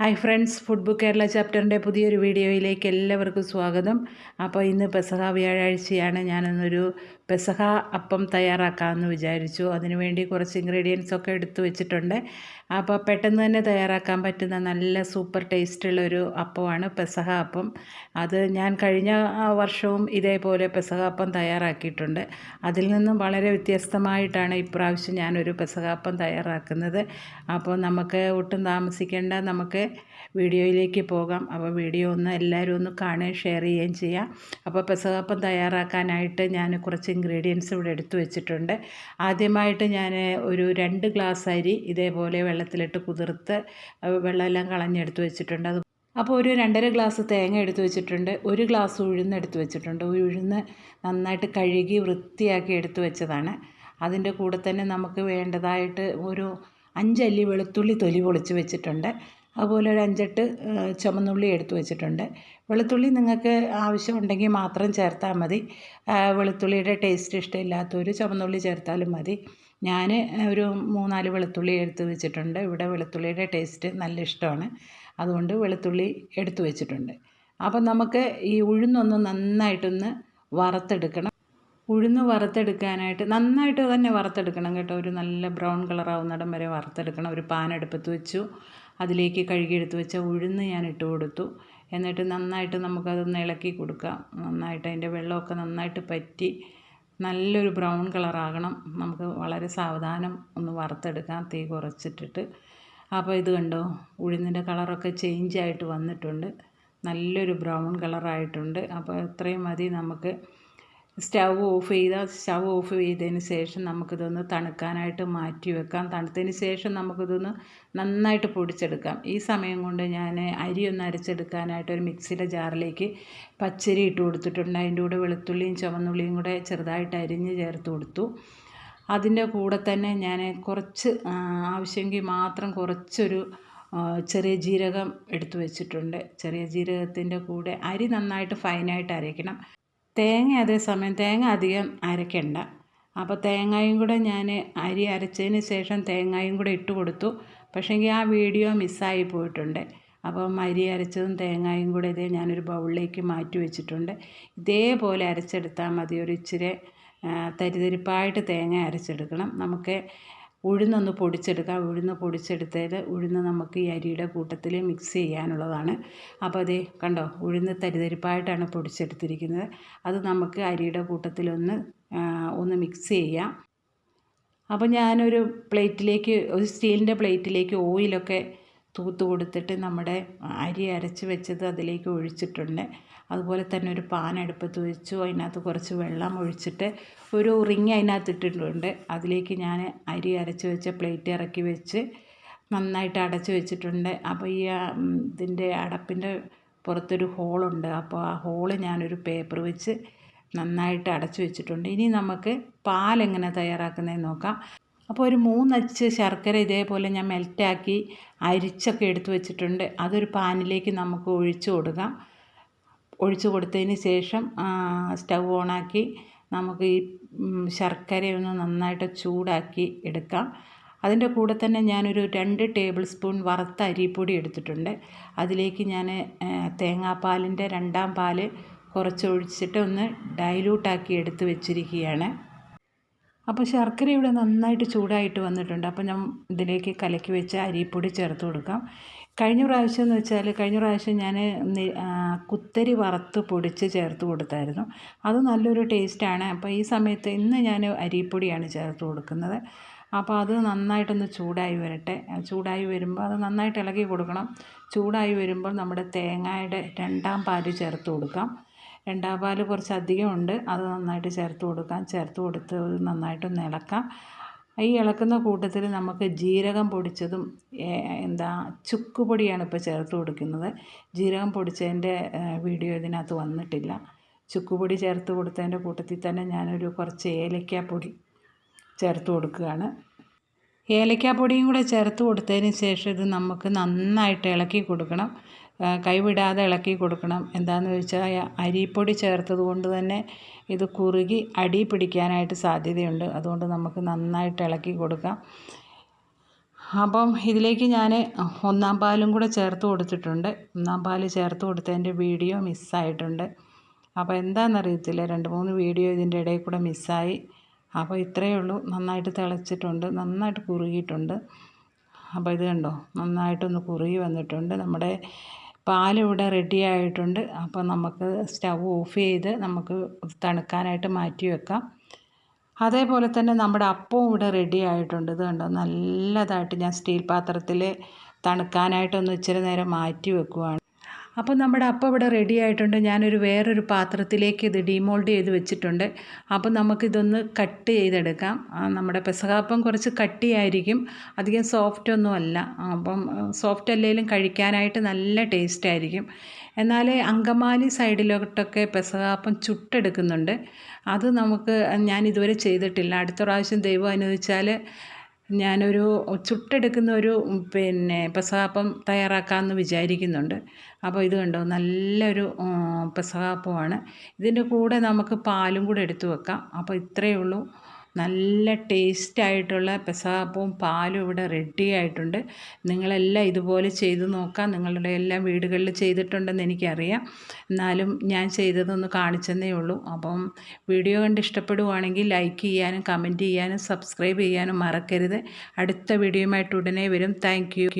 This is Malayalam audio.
Hi friends food book Kerala ചാപ്റ്ററിന്റെ പുതിയൊരു വീഡിയോയിലേക്ക് എല്ലാവർക്കും സ്വാഗതം. അപ്പോൾ ഇന്ന് പെസഹ വ്യാഴാഴ്ചയാണ്. ഞാനിന്നൊരു പെസഹ അപ്പം തയ്യാറാക്കാമെന്ന് വിചാരിച്ചു. അതിനുവേണ്ടി കുറച്ച് ഇൻഗ്രീഡിയൻസ് ഒക്കെ എടുത്തു വെച്ചിട്ടുണ്ട്. അപ്പോൾ പെട്ടെന്ന് തന്നെ തയ്യാറാക്കാൻ പറ്റുന്ന നല്ല സൂപ്പർ ടേസ്റ്റുള്ള ഒരു അപ്പമാണ് പെസഹ അപ്പം. അത് ഞാൻ കഴിഞ്ഞ വർഷവും ഇതേപോലെ പെസഹ അപ്പം തയ്യാറാക്കിയിട്ടുണ്ട്. അതിൽ നിന്നും വളരെ വ്യത്യസ്തമായിട്ടാണ് ഇപ്രാവശ്യം ഞാനൊരു പെസഹ അപ്പം തയ്യാറാക്കുന്നത്. അപ്പോൾ നമുക്ക് ഒട്ടും താമസിക്കേണ്ട നമുക്ക് വീഡിയോയിലേക്ക് പോകാം. അപ്പോൾ വീഡിയോ ഒന്ന് എല്ലാവരും ഒന്ന് കാണുകയും ഷെയർ ചെയ്യുകയും ചെയ്യാം. അപ്പോൾ പെസഹ അപ്പം തയ്യാറാക്കാനായിട്ട് ഞാൻ കുറച്ച് ഇൻഗ്രീഡിയൻസ് ഇവിടെ എടുത്തു വെച്ചിട്ടുണ്ട്. ആദ്യമായിട്ട് ഞാൻ ഒരു രണ്ട് ഗ്ലാസ് അരി ഇതേപോലെ വെള്ളത്തിലിട്ട് കുതിർത്ത് വെള്ളമെല്ലാം കളഞ്ഞെടുത്ത് വെച്ചിട്ടുണ്ട്. അത് അപ്പോൾ ഒരു രണ്ടര ഗ്ലാസ് തേങ്ങ എടുത്തു വെച്ചിട്ടുണ്ട്. ഒരു ഗ്ലാസ് ഉഴുന്ന് എടുത്ത് വെച്ചിട്ടുണ്ട്. ഉഴുന്ന് നന്നായിട്ട് കഴുകി വൃത്തിയാക്കി എടുത്തു വെച്ചതാണ്. അതിന്റെ കൂടെ തന്നെ നമുക്ക് വേണ്ടതായിട്ട് ഒരു അഞ്ചല്ലി വെളുത്തുള്ളി തൊലി പൊളിച്ച് വെച്ചിട്ടുണ്ട്. അതുപോലെ ഒരു അഞ്ചെട്ട് ചുമന്നുള്ളി എടുത്തു വെച്ചിട്ടുണ്ട്. വെളുത്തുള്ളി നിങ്ങൾക്ക് ആവശ്യമുണ്ടെങ്കിൽ മാത്രം ചേർത്താൽ മതി. വെളുത്തുള്ളിയുടെ ടേസ്റ്റ് ഇഷ്ടമില്ലാത്തവർ ചുമന്നുള്ളി ചേർത്താലും മതി. ഞാൻ ഒരു മൂന്നാൽ വെളുത്തുള്ളി എടുത്തു വെച്ചിട്ടുണ്ട്. ഇവിടെ വെളുത്തുള്ളിയുടെ ടേസ്റ്റ് നല്ല ഇഷ്ടമാണ്. അതുകൊണ്ട് വെളുത്തുള്ളി എടുത്തു വെച്ചിട്ടുണ്ട്. അപ്പം നമുക്ക് ഈ ഉഴുന്നൊന്ന് നന്നായിട്ടൊന്ന് വറുത്തെടുക്കണം. ഉഴുന്ന് വറുത്തെടുക്കാനായിട്ട് നന്നായിട്ട് തന്നെ വറുത്തെടുക്കണം കേട്ടോ. ഒരു നല്ല ബ്രൗൺ കളറാവുന്നിടം വരെ വറുത്തെടുക്കണം. ഒരു പാൻ അടുപ്പത്ത് വെച്ചു. അതിലേക്ക് കഴുകിയെടുത്ത് വെച്ച ഉഴുന്ന് ഞാൻ ഇട്ട് കൊടുത്തു. എന്നിട്ട് നന്നായിട്ട് നമുക്കതൊന്ന് ഇളക്കി കൊടുക്കാം. നന്നായിട്ട് അതിന്റെ വെള്ളമൊക്കെ നന്നായിട്ട് പറ്റി നല്ലൊരു ബ്രൗൺ കളറാകണം. നമുക്ക് വളരെ സാവധാനം ഒന്ന് വറുത്തെടുക്കാം തീ കുറച്ചിട്ടിട്ട്. അപ്പോൾ ഇത് കണ്ടോ ഉഴുന്നിന്റെ കളറൊക്കെ ചേഞ്ച് ആയിട്ട് വന്നിട്ടുണ്ട്. നല്ലൊരു ബ്രൗൺ കളറായിട്ടുണ്ട്. അപ്പോൾ ഇത്രയും മതി നമുക്ക് സ്റ്റൗ ഓഫ് ചെയ്താൽ സ്റ്റൗ ഓഫ് ചെയ്തതിന് ശേഷം നമുക്കിതൊന്ന് തണുക്കാനായിട്ട് മാറ്റി വെക്കാം. തണുത്തതിന് ശേഷം നമുക്കിതൊന്ന് നന്നായിട്ട് പൊടിച്ചെടുക്കാം. ഈ സമയം കൊണ്ട് ഞാൻ അരി ഒന്ന് അരച്ചെടുക്കാനായിട്ട് ഒരു മിക്സിയുടെ ജാറിലേക്ക് പച്ചരി ഇട്ട് കൊടുത്തിട്ടുണ്ട്. അതിന്റെ കൂടെ വെളുത്തുള്ളിയും ചുവന്നുള്ളിയും കൂടെ ചെറുതായിട്ട് അരിഞ്ഞ് ചേർത്ത് കൊടുത്തു. അതിന്റെ കൂടെ തന്നെ ഞാൻ കുറച്ച് ആവശ്യമെങ്കിൽ മാത്രം കുറച്ചൊരു ചെറിയ ജീരകം എടുത്തു വെച്ചിട്ടുണ്ട്. ചെറിയ ജീരകത്തിന്റെ കൂടെ അരി നന്നായിട്ട് ഫൈനായിട്ട് അരയ്ക്കണം. തേങ്ങ അതേസമയം തേങ്ങ അധികം അരയ്ക്കണ്ട അപ്പോൾ തേങ്ങയും കൂടെ ഞാൻ അരി അരച്ചതിന് ശേഷം തേങ്ങയും കൂടെ ഇട്ട് കൊടുത്തു. പക്ഷേങ്കിൽ ആ വീഡിയോ മിസ്സായി പോയിട്ടുണ്ട്. അപ്പം അരി അരച്ചതും തേങ്ങയും കൂടെ ഇതേ ഞാനൊരു ബൗളിലേക്ക് മാറ്റി വെച്ചിട്ടുണ്ട്. ഇതേപോലെ അരച്ചെടുത്താൽ മതി. ഒരു ഇച്ചിരി തരിതരിപ്പായിട്ട് തേങ്ങ അരച്ചെടുക്കണം. നമുക്ക് ഉഴുന്നൊന്ന് പൊടിച്ചെടുക്കാം ഉഴുന്ന് പൊടിച്ചെടുത്തത് ഉഴുന്ന് നമുക്ക് ഈ അരിയുടെ കൂട്ടത്തിൽ മിക്സ് ചെയ്യാനുള്ളതാണ്. അപ്പോൾ അതേ കണ്ടോ ഉഴുന്ന് തരിതരിപ്പായിട്ടാണ് പൊടിച്ചെടുത്തിരിക്കുന്നത്. അത് നമുക്ക് അരിയുടെ കൂട്ടത്തിലൊന്ന് ഒന്ന് മിക്സ് ചെയ്യാം. അപ്പോൾ ഞാനൊരു പ്ലേറ്റിലേക്ക് ഒരു സ്റ്റീലിന്റെ പ്ലേറ്റിലേക്ക് ഓയിലൊക്കെ തൂത്ത് കൊടുത്തിട്ട് നമ്മുടെ അരി അരച്ച് വെച്ചത് അതിലേക്ക് ഒഴിച്ചിട്ടുണ്ട്. അതുപോലെ തന്നെ ഒരു പാൻ അടുപ്പത്ത് വെച്ചു. അതിനകത്ത് കുറച്ച് വെള്ളം ഒഴിച്ചിട്ട് ഒരു റിങ് അതിനകത്ത് ഇട്ടിട്ടുണ്ട്. അതിലേക്ക് ഞാൻ അരി അരച്ച് വെച്ച പ്ലേറ്റ് ഇറക്കി വെച്ച് നന്നായിട്ട് അടച്ച് വെച്ചിട്ടുണ്ട്. അപ്പോൾ ഈ ഇതിന്റെ അടപ്പിന്റെ പുറത്തൊരു ഹോളുണ്ട്. അപ്പോൾ ആ ഹോൾ ഞാനൊരു പേപ്പർ വെച്ച് നന്നായിട്ട് അടച്ചു വെച്ചിട്ടുണ്ട്. ഇനി നമുക്ക് പാൽ എങ്ങനെ തയ്യാറാക്കുന്നതെന്ന് നോക്കാം. അപ്പോൾ ഒരു മൂന്നച്ച് ശർക്കര ഇതേപോലെ ഞാൻ മെൽറ്റാക്കി അരിച്ചൊക്കെ എടുത്തു വെച്ചിട്ടുണ്ട്. അതൊരു പാനിലേക്ക് നമുക്ക് ഒഴിച്ചു കൊടുക്കാം. ഒഴിച്ചു കൊടുത്തതിന് ശേഷം സ്റ്റൗ ഓണാക്കി നമുക്ക് ഈ ശർക്കരയൊന്ന് നന്നായിട്ട് ചൂടാക്കി എടുക്കാം. അതിന്റെ കൂടെ തന്നെ ഞാനൊരു രണ്ട് ടേബിൾ സ്പൂൺ വറുത്ത അരിപ്പൊടി എടുത്തിട്ടുണ്ട്. അതിലേക്ക് ഞാൻ തേങ്ങാപ്പാലിന്റെ രണ്ടാം പാൽ കുറച്ച് ഒഴിച്ചിട്ട് ഒന്ന് ഡൈലൂട്ടാക്കി എടുത്ത് വെച്ചിരിക്കുകയാണ്. അപ്പോൾ ശർക്കര ഇവിടെ നന്നായിട്ട് ചൂടായിട്ട് വന്നിട്ടുണ്ട്. അപ്പോൾ ഞാൻ ഇതിലേക്ക് കലക്കി വെച്ച അരിപ്പൊടി ചേർത്ത് കൊടുക്കാം. കഴിഞ്ഞ പ്രാവശ്യം എന്ന് വെച്ചാൽ കഴിഞ്ഞ പ്രാവശ്യം ഞാൻ കുത്തരി വറുത്ത് പൊടിച്ച് ചേർത്ത് കൊടുത്തായിരുന്നു. അത് നല്ലൊരു ടേസ്റ്റാണ് അപ്പോൾ ഈ സമയത്ത് ഇന്ന് ഞാൻ അരിപ്പൊടിയാണ് ചേർത്ത് കൊടുക്കുന്നത്. അപ്പോൾ അത് നന്നായിട്ടൊന്ന് ചൂടായി വരട്ടെ. ചൂടായി വരുമ്പോൾ അത് നന്നായിട്ട് ഇളക്കി കൊടുക്കണം. ചൂടായി വരുമ്പോൾ നമ്മുടെ തേങ്ങയുടെ രണ്ടാം പാൽ ചേർത്ത് കൊടുക്കാം. രണ്ടാം പാൽ കുറച്ച് അധികം ഉണ്ട് അത് നന്നായിട്ട് ചേർത്ത് കൊടുക്കാം. ചേർത്ത് കൊടുത്ത് നന്നായിട്ടൊന്ന് ഇളക്കാം. ഈ ഇളക്കുന്ന കൂട്ടത്തിൽ നമുക്ക് ജീരകം പൊടിച്ചതും എന്താ ചുക്ക് പൊടിയാണ് ഇപ്പോൾ ചേർത്ത് കൊടുക്കുന്നത്. ജീരകം പൊടിച്ചതിന്റെ വീഡിയോ ഇതിനകത്ത് വന്നിട്ടില്ല. ചുക്ക് പൊടി ചേർത്ത് കൊടുത്തതിന്റെ കൂട്ടത്തിൽ തന്നെ ഞാനൊരു കുറച്ച് ഏലക്കാപ്പൊടി ചേർത്ത് കൊടുക്കുകയാണ്. ഏലക്കാപ്പൊടിയും കൂടെ ചേർത്ത് കൊടുത്തതിന് ശേഷം ഇത് നമുക്ക് നന്നായിട്ട് ഇളക്കി കൊടുക്കണം. കൈവിടാതെ ഇളക്കി കൊടുക്കണം. എന്താണെന്ന് വെച്ചാൽ അരിപ്പൊടി ചേർത്തത് കൊണ്ട് തന്നെ ഇത് കുറുകി അടി പിടിക്കാനായിട്ട് സാധ്യതയുണ്ട്. അതുകൊണ്ട് നമുക്ക് നന്നായിട്ട് ഇളക്കി കൊടുക്കാം. അപ്പം ഇതിലേക്ക് ഞാൻ ഒന്നാം പാലും കൂടെ ചേർത്ത് കൊടുത്തിട്ടുണ്ട്. ഒന്നാം പാൽ ചേർത്ത് കൊടുത്തതിന്റെ വീഡിയോ മിസ്സായിട്ടുണ്ട്. അപ്പോൾ എന്താണെന്നറിയത്തില്ല രണ്ട് മൂന്ന് വീഡിയോ ഇതിന്റെ ഇടയിൽ കൂടെ മിസ്സായി. അപ്പോൾ ഇത്രയേ ഉള്ളൂ. നന്നായിട്ട് തിളച്ചിട്ടുണ്ട്. നന്നായിട്ട് കുറുകിയിട്ടുണ്ട്. അപ്പോൾ ഇത് കണ്ടോ നന്നായിട്ടൊന്ന് കുറുകി വന്നിട്ടുണ്ട്. നമ്മുടെ പാലിവിടെ റെഡി ആയിട്ടുണ്ട്. അപ്പോൾ നമുക്ക് സ്റ്റൗ ഓഫ് ചെയ്ത് നമുക്ക് തണുക്കാനായിട്ട് മാറ്റി വെക്കാം. അതേപോലെ തന്നെ നമ്മുടെ അപ്പവും ഇവിടെ റെഡി ആയിട്ടുണ്ട്. ഇത് കണ്ടോ? നല്ലതായിട്ട് ഞാൻ സ്റ്റീൽ പാത്രത്തിൽ തണുക്കാനായിട്ടൊന്ന് ഇച്ചിരി നേരം മാറ്റി വെക്കുവാണ്. അപ്പോൾ നമ്മുടെ അപ്പം ഇവിടെ റെഡി ആയിട്ടുണ്ട്. ഞാനൊരു വേറൊരു പാത്രത്തിലേക്ക് ഇത് ഡീമോൾഡ് ചെയ്ത് വെച്ചിട്ടുണ്ട്. അപ്പോൾ നമുക്കിതൊന്ന് കട്ട് ചെയ്തെടുക്കാം. നമ്മുടെ പെസകാപ്പം കുറച്ച് കട്ടിയായിരിക്കും. അധികം സോഫ്റ്റ് ഒന്നും അല്ല. അപ്പം സോഫ്റ്റ് അല്ലെങ്കിലും കഴിക്കാനായിട്ട് നല്ല ടേസ്റ്റ് ആയിരിക്കും. എന്നാൽ അങ്കമാലി സൈഡിലോട്ടൊക്കെ പെസകാപ്പം ചുട്ടെടുക്കുന്നുണ്ട്. അത് നമുക്ക് ഞാൻ ഇതുവരെ ചെയ്തിട്ടില്ല. അടുത്ത പ്രാവശ്യം ദൈവം അനുവദിച്ചാൽ ഞാനൊരു ചുട്ടെടുക്കുന്ന ഒരു പിന്നെ പെസഹാപ്പം തയ്യാറാക്കാമെന്ന് വിചാരിക്കുന്നുണ്ട്. അപ്പോൾ ഇത് കണ്ടോ? നല്ലൊരു പെസഹാപ്പമാണ്. ഇതിന്റെ കൂടെ നമുക്ക് പാലും കൂടെ എടുത്തു വെക്കാം. അപ്പോൾ ഇത്രയേ ഉള്ളൂ. നല്ല ടേസ്റ്റ് ആയിട്ടുള്ള പെസഹാപ്പവും പാലും ഇവിടെ റെഡി ആയിട്ടുണ്ട്. നിങ്ങളെല്ലാം ഇതുപോലെ ചെയ്ത് നോക്കാം. നിങ്ങളുടെ എല്ലാം വീടുകളിൽ ചെയ്തിട്ടുണ്ടെന്ന് എനിക്കറിയാം. എന്നാലും ഞാൻ ചെയ്തതൊന്ന് കാണിച്ചെന്നേ ഉള്ളൂ. അപ്പം വീഡിയോ കണ്ട് ഇഷ്ടപ്പെടുവാണെങ്കിൽ ലൈക്ക് ചെയ്യാനും കമന്റ് ചെയ്യാനും സബ്സ്ക്രൈബ് ചെയ്യാനും മറക്കരുത്. അടുത്ത വീഡിയോയുമായിട്ട് ഉടനെ വരും. താങ്ക്